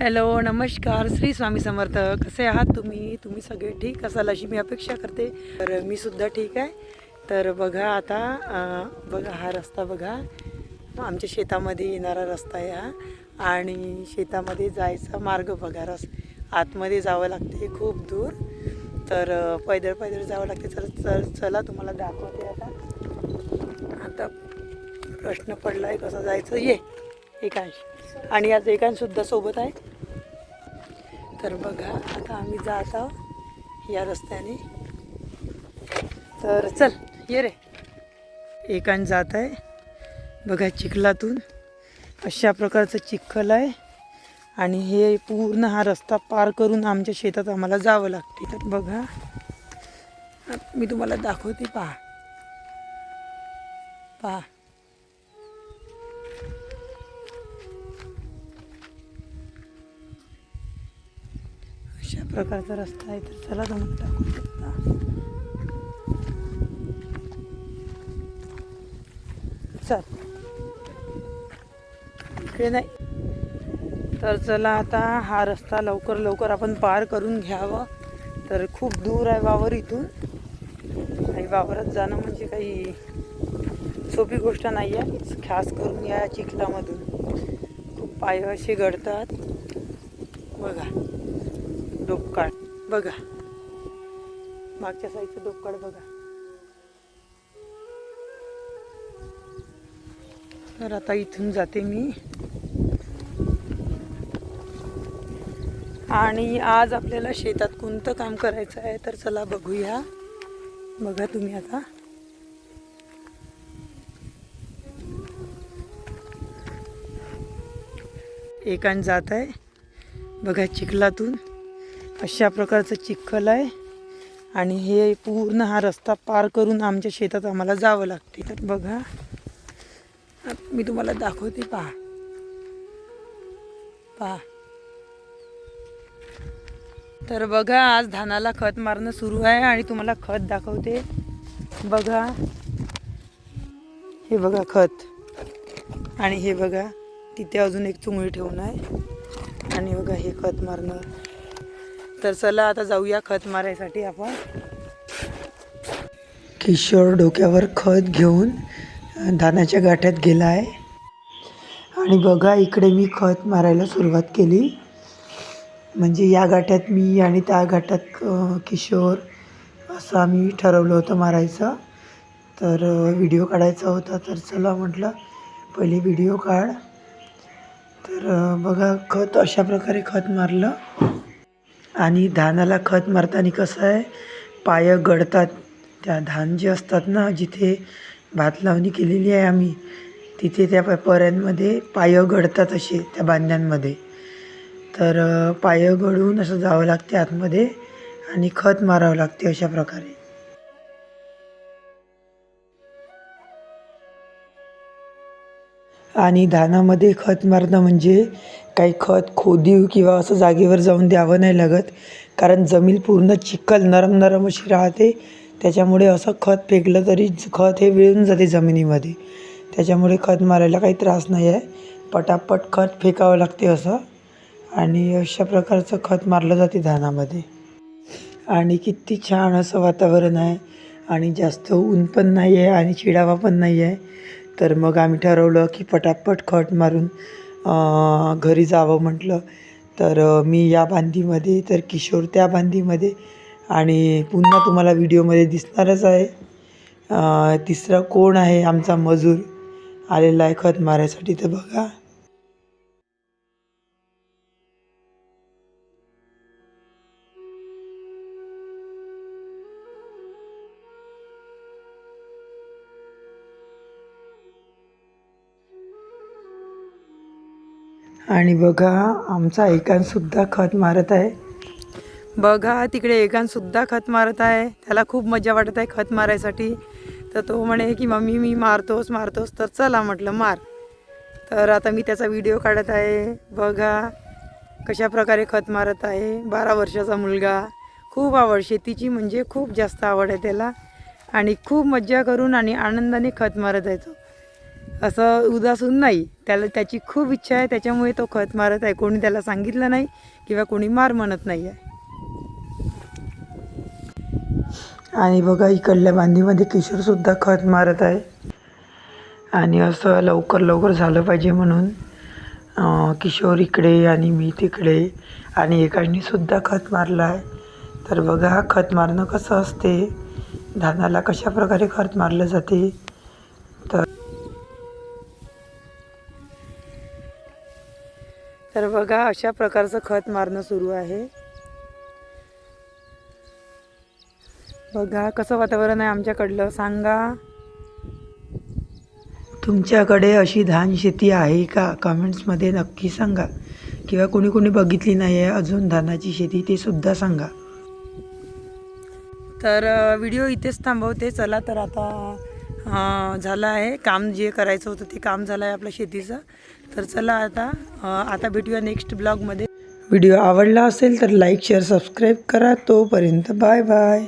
Hello नमस्कार. श्री स्वामी समर्थ कसे आहात तुम्ही? तुम्ही सगळे ठीक असाल अशी मी अपेक्षा करते. तर मी सुद्धा ठीक आहे. तर बघा आता बघा हा रस्ता बघा. आमच्या शेतामध्ये येणारा रस्ता आहे हा. आणि शेतामध्ये जायचा मार्ग बघा. रस आतमध्ये जावं लागते खूप दूर. तर पैदळ पैदळ जावं लागते. तर चल चला तुम्हाला दाखवते आता. आता प्रश्न पडला आहे कसं जायचं? ये. एकांश आणि आज एकांशसुद्धा सोबत आहे. तर बघा आता आम्ही जात आहोत या रस्त्याने. तर चल ये रे. एकांश जात आहे. बघा चिखलातून अशा प्रकारचं चिखल आहे. आणि हे पूर्ण हा रस्ता पार करून आमच्या शेतात आम्हाला जावं लागते. तर बघा मी तुम्हाला दाखवते पहा. पहा. प्रकारचा रस्ता आहे तर चला तुम्हाला दाखवू शकता चल. इकडे नाही. तर चला आता हा रस्ता लवकर लवकर आपण पार करून घ्यावा. तर खूप दूर आहे वावर इथून. आणि वावरात जाणं म्हणजे काही सोपी गोष्ट नाही आहे. खास करून या चिखलामधून. खूप पाय असे घडतात बघा. डोपकाळ. बघा. मागच्या साईडचं डोपकाळ बघा. तर आता इथून जाते मी. आणि आज आपल्याला शेतात कोणतं काम करायचं आहे तर चला बघूया. बघा तुम्ही आता. एकान जात आहे. बघा चिखलातून. अशा प्रकारचं चिखल आहे. आणि हे पूर्ण हा रस्ता पार करून आमच्या शेतात आम्हाला जावं लागते. तर बघा मी तुम्हाला दाखवते पहा. पहा. तर बघा आज धानाला खत मारणं सुरू आहे आणि तुम्हाला खत दाखवते. बघा. हे बघा खत. आणि हे बघा तिथे अजून एक चुंगळी ठेवून आहे. आणि बघा हे खत मारणं तर चला आता जाऊया खत मारायसाठी आपण. किशोर डोक्यावर खत घेऊन धानाच्या गाठ्यात गेला आहे. आणि बघा इकडे मी खत मारायला सुरुवात केली. म्हणजे या गाठ्यात मी आणि त्या गाठ्यात किशोर असं आम्ही ठरवलं होतं मारायचं. तर व्हिडिओ काढायचा होता तर चला म्हटलं पहिले व्हिडिओ काढ. तर बघा खत अशा प्रकारे खत मारलं. आणि धानाला खत मारताना कसं आहे पायं गळतात. त्या धान जे असतात ना जिथे भात लावणी केलेली आहे आम्ही तिथे त्या प- पर्यांमध्ये पायं गळतात असे त्या बांध्यांमध्ये तर पाय पायं गळून असं जावं लागते आतमध्ये आणि खत मारावं लागते अशा प्रकारे. आणि धानामध्ये खत मारणं म्हणजे काही खत खोदीव किंवा असं जागेवर जाऊन द्यावं नाही लागत. कारण जमीन पूर्ण चिखल नरम नरम अशी राहते. त्याच्यामुळे असं खत फेकलं तरी खत हे विळून जाते जमिनीमध्ये. त्याच्यामुळे खत मारायला काही त्रास नाही आहे. पटापट खत फेकावं लागते असं. आणि अशा प्रकारचं खत मारलं जाते धानामध्ये आणि किती छान असं वातावरण आहे. आणि जास्त ऊन पण नाही आहे आणि चिडावा पण नाही आहे. तर मग आम्ही ठरवलं की पटापट खत मारून घरी जावं म्हटलं. तर मी या बांधीमध्ये तर किशोर त्या बांधीमध्ये आणि पुन्हा तुम्हाला व्हिडिओमध्ये दिसणारच आहे. तिसरा कोण आहे आमचा मजूर? आलेला आहे खत मारायसाठी तर बघा. आणि बघा आमचा एकांतसुद्धा खत मारत आहे. बघा तिकडे एकांतसुद्धा खत मारत आहे. त्याला खूप मजा वाटत आहे खत मारायसाठी. तर तो म्हणे की मम्मी मी मारतोस मारतोस तर चला म्हटलं मार. तर आता मी त्याचा व्हिडिओ काढत आहे. बघा कशा प्रकारे खत मारत आहे. बारा वर्षाचा मुलगा. खूप आवड. शेतीची म्हणजे खूप जास्त आवड आहे त्याला. आणि खूप मज्जा करून आणि आनंदाने खत मारत आहे तो. असं उदासून नाही. त्याला त्याची खूप इच्छा आहे. त्याच्यामुळे तो खत मारत आहे. कोणी त्याला सांगितलं नाही किंवा कोणी मार म्हणत नाही आहे. आणि बघा इकडल्या बांधीमध्ये किशोरसुद्धा खत मारत आहे. आणि असं लवकर लवकर झालं पाहिजे म्हणून किशोर इकडे आणि मी तिकडे आणि एकानीसुद्धा खत मारलं आहे. तर बघा हा खत मारणं कसं असते? धानाला कशा प्रकारे खत मारलं जाते? तर तर बघा अशा प्रकारचं खत मारणं सुरू आहे. बघा कसं वातावरण आहे आमच्याकडलं सांगा. तुमच्याकडे अशी धान शेती आहे का? कमेंट्समध्ये नक्की सांगा. किंवा कोणी कोणी बघितली नाही आहे अजून धानाची शेती ते सुद्धा सांगा. तर व्हिडिओ इथेच थांबवते. चला तर आता झालं आहे. काम जे करायचं होतं ते काम झालं आहे आपल्या शेतीचं. तर चला आता आता भेटूया नेक्स्ट ब्लॉगमध्ये व्हिडिओ आवडला असेल तर लाईक शेअर सबस्क्राईब करा. तोपर्यंत बाय बाय